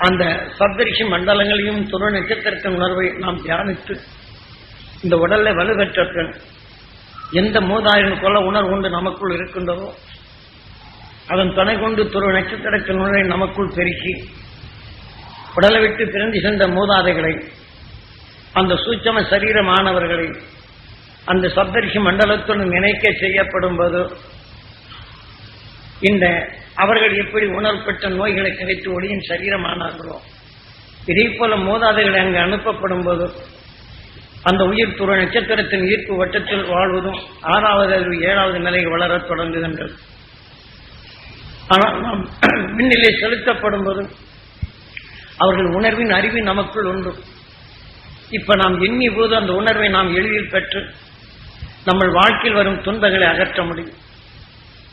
அந்த சப்தரிஷி மண்டலங்களையும் துரு நட்சத்திரத்தின் உணர்வை நாம் தியானித்து இந்த உடல்ல வலுவற்ற எந்த மூதாயிரம் கொள்ள உணர்வு கொண்டு நமக்குள் இருக்கின்றதோ அதன் துணை கொண்டு துரு நட்சத்திரத்தின் உணர்வை நமக்குள் பெருக்கி உடலை விட்டு பிறந்து சென்ற மூதாதைகளை அந்த சூட்சம சரீரமானவர்களை அந்த சப்தரிஷி மண்டலத்துடன் நினைக்க செய்யப்படும் போது இந்த அவர்கள் எப்படி உணர்பெற்ற நோய்களை கிடைத்து ஒளியின் சரீரமானார்களோ இதே போல மோதாதைகள் அங்கு அனுப்பப்படும் போது அந்த உயிர் துறை நட்சத்திரத்தின் ஈர்ப்பு வட்டத்தில் வாழ்வதும் ஆறாவது அறிவு ஏழாவது நிலை வளரத் தொடங்குகின்றது ஆனால் நாம் விண்ணிலை செலுத்தப்படும் போது அவர்கள் உணர்வின் அறிவு நமக்குள் உண்டு. இப்ப நாம் எண்ணி போது அந்த உணர்வை நாம் எளிதில் பெற்று நம்ம வாழ்க்கையில் வரும் துன்பங்களை அகற்ற முடியும்.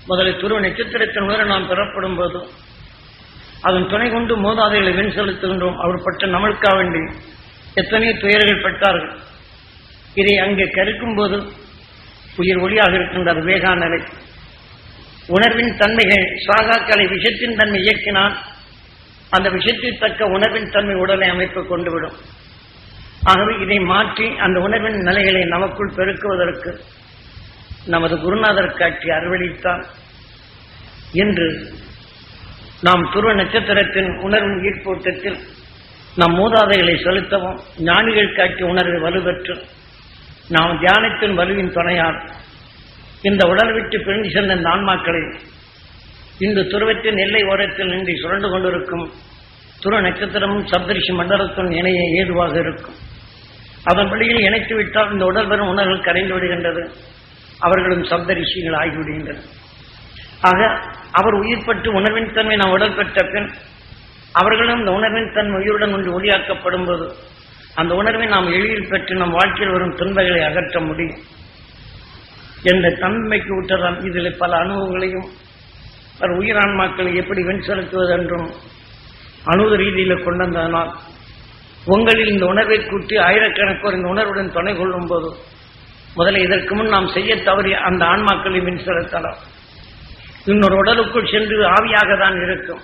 முதலில் துருவ நட்சத்திரத்தின் உயர நாம் பெறப்படும் போது அதன் துணை கொண்டு மோதாதைகளை வெண் செலுத்துகின்றோம். அவர் பட்ட நம்மளுக்காக வேண்டி எத்தனை துயர்கள் பட்டார்கள். இதை அங்கே கருக்கும் போது உயிர் ஒளியாக இருக்கின்றது வேகா நிலை உணர்வின் தன்மைகள் சாகாக்களை விஷத்தின் தன்மை இயக்கினால் அந்த விஷயத்தில் தக்க உணர்வின் தன்மை உடலை அமைப்பு கொண்டுவிடும். ஆகவே இதை மாற்றி அந்த உணர்வின் நிலைகளை நமக்குள் பெருக்குவதற்கு நமது குருநாதர் காட்சி அறுவழித்தார் என்று நாம் துருவ நட்சத்திரத்தின் உணர்வு ஈர்ப்போட்டத்தில் நம் மூதாதைகளை செலுத்தவும் ஞானிகள் காட்சி உணர்வை வலுப்பெற்று நாம் தியானத்தின் வலுவின் துணையால் இந்த உடல் விட்டு பிரிந்து சென்ற இந்த ஆன்மாக்களை இந்த துருவத்தின் எல்லை ஓரத்தில் நின்று சுரண்டு கொண்டிருக்கும் துருவ நட்சத்திரமும் சப்தரிஷி மண்டலத்துடன் இணைய ஏதுவாக இருக்கும். அதன் வழியில் இணைத்து விட்டால் இந்த உடல் பெறும் உணர்வுகள் கரைந்து விடுகின்றது. அவர்களும் சப்த ரிஷிகள் ஆகிவிடுகின்றனர். ஆக அவர் உயிர்பட்டு உணர்வின் தன்மை நாம் உடல் பெற்ற பின் அவர்களும் இந்த உணர்வின் தன்மை உயிருடன் ஒன்று ஒளியாக்கப்படும் போது அந்த உணர்வை நாம் எளிதில் பெற்று நம் வாழ்க்கையில் வரும் துன்பங்களை அகற்ற முடியும். என்ற தன்மைக்கு விட்டதால் இதில் பல அனுபவங்களையும் பல உயிரான்மாக்களை எப்படி வெண் செலுத்துவது என்றும் அணுத ரீதியில் கொண்டு வந்ததனால் உங்களில் இந்த உணர்வை கூட்டி ஆயிரக்கணக்கோர் இந்த உணர்வுடன் துணை கொள்ளும் போது முதல்ல இதற்கு முன் நாம் செய்ய தவறிய அந்த ஆன்மாக்களை மின் செலுத்தலாம். இன்னொரு உடலுக்குள் சென்று ஆவியாக தான் இருக்கும்.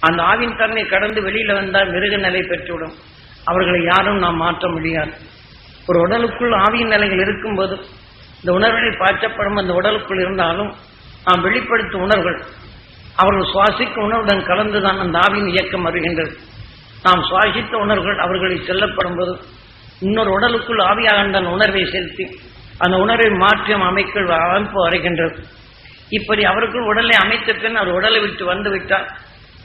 அந்த ஆவின் தன்மை கடந்து வெளியில வந்தால் மிருக நிலை பெற்றுவிடும். அவர்களை யாரும் நாம் மாற்ற முடியாது. ஒரு உடலுக்குள் ஆவியின் நிலைகள் இருக்கும்போது இந்த உணர்வுகளை பாய்ச்சப்படும் அந்த உடலுக்குள் இருந்தாலும் நாம் வெளிப்படுத்தும் உணர்வுகள் அவர்கள் சுவாசிக்கும் உணர்வுடன் கலந்துதான் அந்த ஆவியின் இயக்கம் வருகின்றது. நாம் சுவாசித்த உணர்வுகள் அவர்களை செல்லப்படும் போது இன்னொரு உடலுக்குள் ஆவியாக அந்த உணர்வை செலுத்தி அந்த உணர்வை மாற்றம் அமைக்க அமைப்பு வருகின்றது. இப்படி அவருக்குள் உடலை அமைத்த பின் அவர் உடலை விட்டு வந்து விட்டால்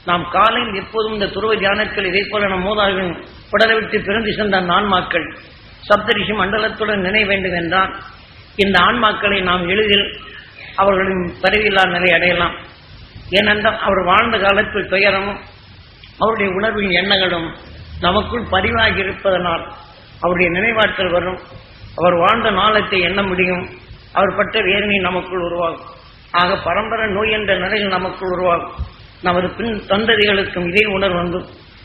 நாம் காலையில் எப்போதும் இந்த துருவ தியானத்தில் இதை போல நம் மூதாவின் உடலை விட்டு பிறந்து சென்ற ஆன்மாக்கள் சப்தரிஷி மண்டலத்துடன் நினை வேண்டும் என்றால் இந்த ஆன்மாக்களை நாம் எளிதில் அவர்களின் பரவியில்லா நிலை அடையலாம். ஏனென்றால் அவர் வாழ்ந்த காலத்தில் துயரமும் அவருடைய உணர்வின் எண்ணங்களும் நமக்குள் பதிவாகி இருப்பதனால் அவருடைய நினைவாற்றல் வரும். அவர் வாழ்ந்த நாளத்தை எண்ண முடியும். அவர் பட்ட வேர்மை நமக்குள் உருவாகும். ஆக பரம்பரை நோய் என்ற நிலையில் நமக்குள் உருவாகும். நமது பின் தந்ததிகளுக்கும் இதே உணர்வு வந்து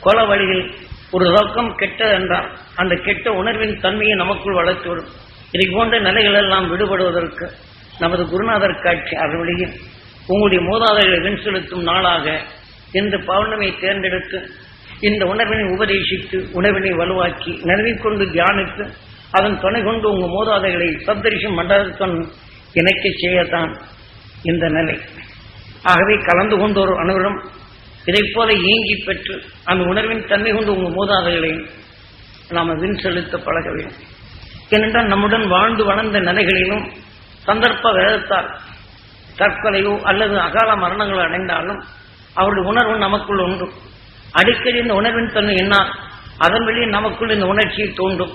கொல வழியில் ஒரு நோக்கம் கெட்டது என்றால் அந்த கெட்ட உணர்வின் தன்மையை நமக்குள் வளர்த்துவிடும் இதை போன்ற நிலைகளெல்லாம் விடுபடுவதற்கு நமது குருநாதர் காட்சி அறுவழியில் உங்களுடைய மூதாதைகளை வெண் செலுத்தும் நாளாக இந்த பௌர்ணமியை தேர்ந்தெடுத்து இந்த உணர்வினை உபதேசித்து உணர்வினை வலுவாக்கி நிறுவிக்கொண்டு தியானித்து அதன் துணை கொண்டு உங்கள் மோதாதைகளை சப்தரிஷம் மண்டலத்துடன் இணைக்க செய்யத்தான் இந்த நிலை. ஆகவே கலந்து கொண்டு ஒரு அனைவரும் இதைப் போல பெற்று அந்த உணர்வின் தன்மை கொண்டு உங்கள் மோதாதைகளை நாம் வின் செலுத்த பழக வேண்டும். ஏனென்றால் நம்முடன் வாழ்ந்து வளர்ந்த நிலைகளிலும் சந்தர்ப்ப வேதத்தால் தற்கொலையோ அல்லது அகால மரணங்களோ அடைந்தாலும் அவருடைய உணர்வு நமக்குள் உண்டு. அடிக்கடி இந்த உணர்வின் தன்மை என்ன? அதன் வழியே நமக்குள் இந்த உணர்ச்சியை தோன்றும்.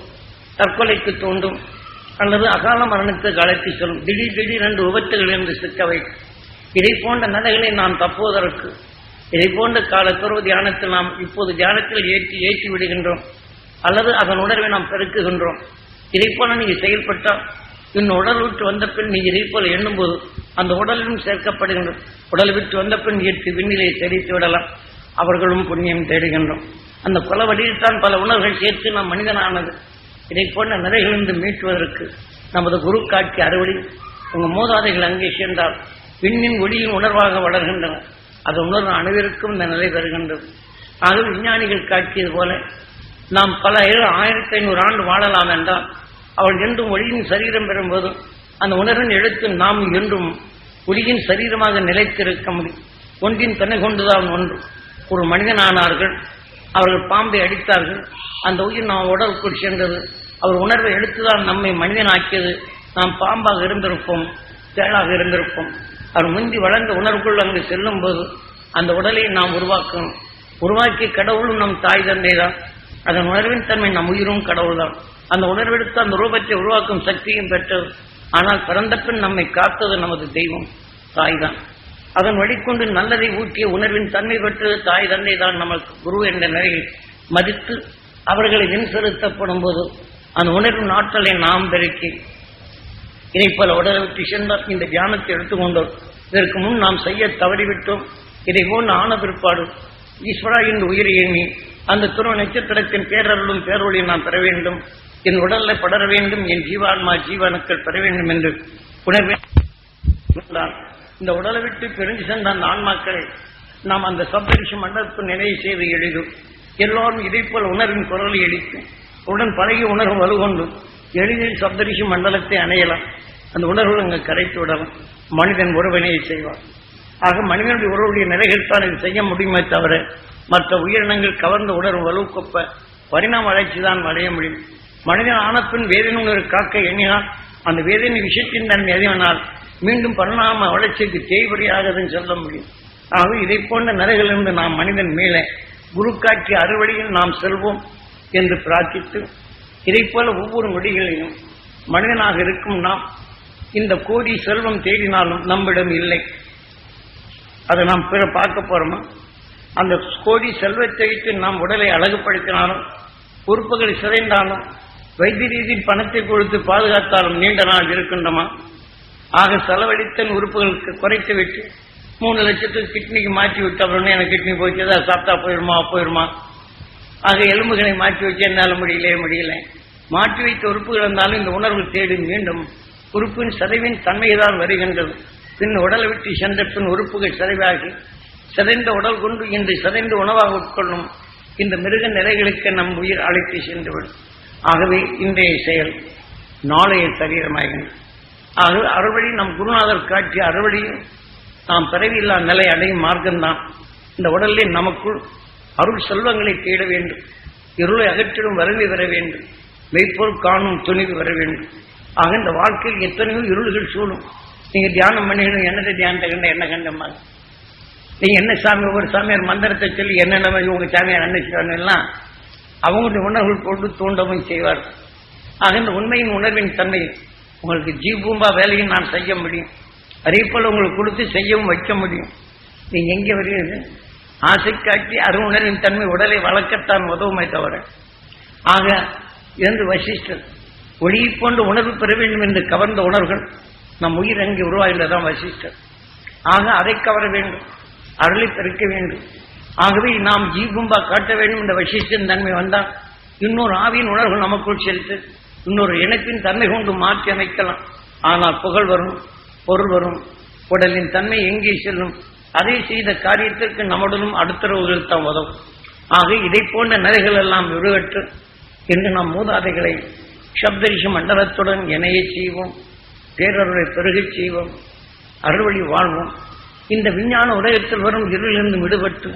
தற்கொலைக்கு தோன்றும். அல்லது அகால மரணத்துக்கு அழைத்து செல்லும். திடீர் திடீரென்று விபத்துகளிலிருந்து சிக்க வைக்கும். இதை போன்ற நிலைகளை நாம் தப்புவதற்கு இதை போன்ற காலத்துறவு தியானத்தில் நாம் இப்போது தியானத்தில் ஏற்றி ஏற்றி விடுகின்றோம். அல்லது அதன் உணர்வை நாம் பெருக்குகின்றோம். இதை போல நீங்க செயல்பட்டால் இன்னும் உடல் விட்டு வந்த பின் நீங்க இதை போல எண்ணும்போது அந்த உடலிலும் சேர்க்கப்படுகின்றது உடல் விட்டு வந்த பின் ஏற்று விண்ணிலை தெரிவித்து விடலாம். அவர்களும் புண்ணியம் தேடுகின்றோம். அந்த கொல வழியில்தான் பல உணர்வுகள் சேர்த்து நாம் மனிதனானது. இதை போன்ற நிலைகளிலிருந்து மீட்டுவதற்கு நமது குரு காட்சி அறுவடை உங்க மூதாதைகள் அங்கே சென்றால் விண்ணின் ஒளியின் உணர்வாக வளர்கின்றன. அது உணர்வு அனைவருக்கும் இந்த நிலை பெறுகின்றது ஆகவே விஞ்ஞானிகள் காட்டியது போல நாம் பல ஏழு- ஆயிரத்தி ஐநூறு ஆண்டு வாழலாம் என்றால் அவள் என்றும் ஒளியின் சரீரம் பெறும்போதும் அந்த உணர்வின் எழுத்து நாம் என்றும் ஒளியின் சரீரமாக நிலைத்திருக்க முடியும். ஒன்றின் தன்னை கொண்டுதான் ஒன்று. ஒரு மனிதனானார்கள் அவர்கள் பாம்பை அடித்தார்கள் அந்த உயிர் நாம் உடலுக்குள் சென்றது. அவர் உணர்வை எடுத்துதான் நம்மை மனிதனாக்கியது. நாம் பாம்பாக இருந்திருப்போம் தேளாக இருந்திருப்போம். அவர் முந்தி வளர்ந்த உணர்வுக்குள் அங்கு செல்லும் போது அந்த உடலை நாம் உருவாக்கணும். உருவாக்கிய கடவுளும் நம் தாய் தந்தை தான் அதன் உணர்வின் தன்மை நம் உயிரும் கடவுள் தான் அந்த உணர்வெடுத்து அந்த ரூபத்தை உருவாக்கும் சக்தியும் பெற்றது. ஆனால் பிறந்த பின் நம்மை காத்தது நமது தெய்வம் தாய் தான் அதன் வழிகொண்டு நல்லதை ஊட்டிய உணர்வின் தன்மை பெற்று தாய் தந்தை தான் நமக்கு குரு என்ற நிலையில் மதித்து அவர்களை நின்செலுத்தப்படும் போது அந்த உணர்வின் நாட்களை நாம் பெருக்கி இதை பல உடலுக்கு விட்டு சென்றால் இந்த தியானத்தை எடுத்துக்கொண்டோம் இதற்கு முன் நாம் செய்ய தவறிவிட்டோம். இதை போன்ற ஆன பிற்பாடு ஈஸ்வரா என்று உயிர் எண்ணி அந்த துருவ நட்சத்திரத்தின் பேரருளும் பேரொழி நாம் பெற வேண்டும். என் உடல்ல படர வேண்டும். என் ஜீவான்மா ஜீவனுக்கள் பெற வேண்டும் என்று உணர்வேன் இந்த உடலை விட்டு பிரிஞ்சு சென்ற ஆன்மாக்களை நாம் அந்த சப்தரிஷி மண்டலத்து நினைவு செய்து எளிதும் எல்லோரும் இதை போல் உணர்வின் குரலை எழுக்கும் உடன் பழகி உணர்வு வலுகொண்டு எளிதில் சப்தரிஷி மண்டலத்தை அணையலாம். அந்த உணர்வு அங்கு கரைத்து விடலாம் மனிதன் உறவினையை செய்வான். ஆக மனிதனுடைய உறவுடைய நிலைகள் தான் இது செய்ய முடியுமே தவிர மற்ற உயிரினங்கள் கவர்ந்த உணர்வு வலுக்கொப்ப பரிணாம வளர்ச்சி தான் அடைய முடியும். மனிதன் ஆனப்பின் வேதனை ஒரு காக்க எண்ணினால் அந்த வேதனை விஷயத்தின் தன்மை அறிவனால் மீண்டும் பரிணாம வளர்ச்சிக்கு தேய்படியாகுதுன்னு சொல்ல முடியும். ஆகவே இதை போன்ற நிலைகளிலிருந்து நாம் மனிதன் மேலே குரு அறுவடையில் அறுவழியில் நாம் செல்வோம் என்று பிரார்த்தித்து இதை போல ஒவ்வொரு நொடிகளிலும் மனிதனாக இருக்கும் நாம் இந்த கோடி செல்வம் தேடினாலும் நம்மிடம் இல்லை. அதை நாம் பிற பார்க்க போறோமா? அந்த கோடி செல்வத்தை வைத்து நாம் உடலை அழகுபடுத்தினாலும் உறுப்புகளை சிதைந்தாலும் வைத்திய ரீதியில் பணத்தை கொடுத்து பாதுகாத்தாலும் நீண்ட நாள் இருக்கின்றமா? ஆக செலவழித்தன் உறுப்புகளுக்கு குறைத்து விட்டு மூணு லட்சத்துக்கு கிட்னிக்கு மாற்றி விட்டு அப்புறம் எனக்கு கிட்னி போச்சு அதை சாப்பிட்டா போயிருமா போயிருமா? ஆக எலும்புகளை மாற்றி வச்சு என்னால் முடியல முடியல. மாற்றி வைத்த உறுப்புகள் இருந்தாலும் இந்த உணர்வு தேடி மீண்டும் உறுப்பின் சதைவின் தன்மைதான் வருகின்றது. பின் உடலை விட்டு சென்ற பின் உறுப்புகள் சிதைவாகி சிதைந்த உடல் கொண்டு இன்று சிதைந்த உணவாக உட்கொள்ளும் இந்த மிருக நிலைகளுக்கு நம் உயிர் அழைத்து சென்றுவிடும். ஆகவே இன்றைய செயல் நாளைய சரீரமாகின்றது. ஆகவே அறுவழி நம் குருநாதர் காட்டிய அறுவழியும் நாம் பிறவியில்லா நிலை அடையும் மார்க்கம்தான். இந்த உடலில் நமக்குள் அருள் செல்வங்களை தேட வேண்டும். இருளை அகற்றிடும் வறுமை வர வேண்டும். மெய்ப்பொருள் காணும் துணிவு வர வேண்டும். ஆக இந்த வாழ்க்கையில் எத்தனையோ இருள்கள் சூழும். நீங்க தியானம் பண்ணிக்கணும் என்னத்தை தியானத்தை கண்ட என்ன கண்டமா நீங்க என்ன சாமி ஒவ்வொரு சாமியார் மந்திரத்தை சொல்லி என்னென்ன உங்க சாமியார் அன்னைச்சாங்க எல்லாம் அவங்களுடைய உணர்வுகள் கொண்டு தூண்டவும் செய்வார். ஆக இந்த உண்மையின் உணர்வின் தன்மை உங்களுக்கு ஜீபூம்பா வேலையும் நான் செய்ய முடியும். அதே போல் உங்களுக்கு கொடுத்து செய்யவும் வைக்க முடியும். நீங்க எங்கே வருகிறது? ஆசை காட்டி அருணரின் தன்மை உடலை வளர்க்கத்தான் உதவுமே தவிர. ஆக இருந்து வசிஷ்டர் ஒளியை போன்ற உணர்வு பெற வேண்டும் என்று கவர்ந்த உணர்வுகள் நம் உயிர் அங்கே உருவாகின்றதான் வசிஷ்டர். ஆக அதை கவர வேண்டும் அருளை பெருக்க வேண்டும். ஆகவே நாம் ஜீபும்பா காட்ட வேண்டும் என்ற வசிஷ்டன் தன்மை வந்தால் இன்னொரு ஆவியின் உணர்வு நமக்குள் செலுத்து. இன்னொரு இனத்தின் தன்மை கொண்டு மாற்றி அமைக்கலாம். ஆனால் புகழ் வரும் பொருள் வரும் உடலின் தன்மை எங்கே செல்லும் அதை செய்த காரியத்திற்கு நம்முடனும் அடுத்தரவுகள் தான் உதவும் ஆக இதை போன்ற நிலைகள் எல்லாம் விடுகட்டு என்று நாம் மூதாதைகளை சப்தரிஷ மண்டலத்துடன் இணைய செய்வோம் பேரருளை பெருகச் செய்வோம் அறுவழி வாழ்வோம். இந்த விஞ்ஞான உலகத்தில் வரும் இருளிலிருந்து விடுபட்டு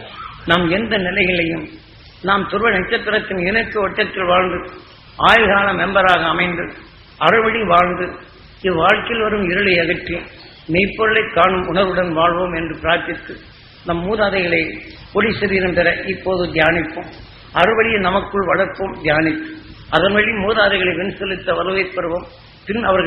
நாம் எந்த நிலைகளையும் நாம் துருவ நட்சத்திரத்தின் இணைப்பு வட்டத்தில் வாழ்ந்து ஆயுள்கால மெம்பராக அமைந்து அறுவழி வாழ்ந்து இவ்வாழ்க்கையில் வரும் இருளை அகற்றி மெய்ப்பொருளை காணும் உணர்வுடன் வாழ்வோம் என்று பிரார்த்தித்து நம் மூதாதைகளை ஒளி சரீரம் பெற இப்போது தியானிப்போம். அறுவழியை நமக்குள் வளர்ப்போம் தியானித்து அதன் வழி மூதாதைகளை வெண் செலுத்த வரவேற்பெறுவோம் பின் அவர்கள்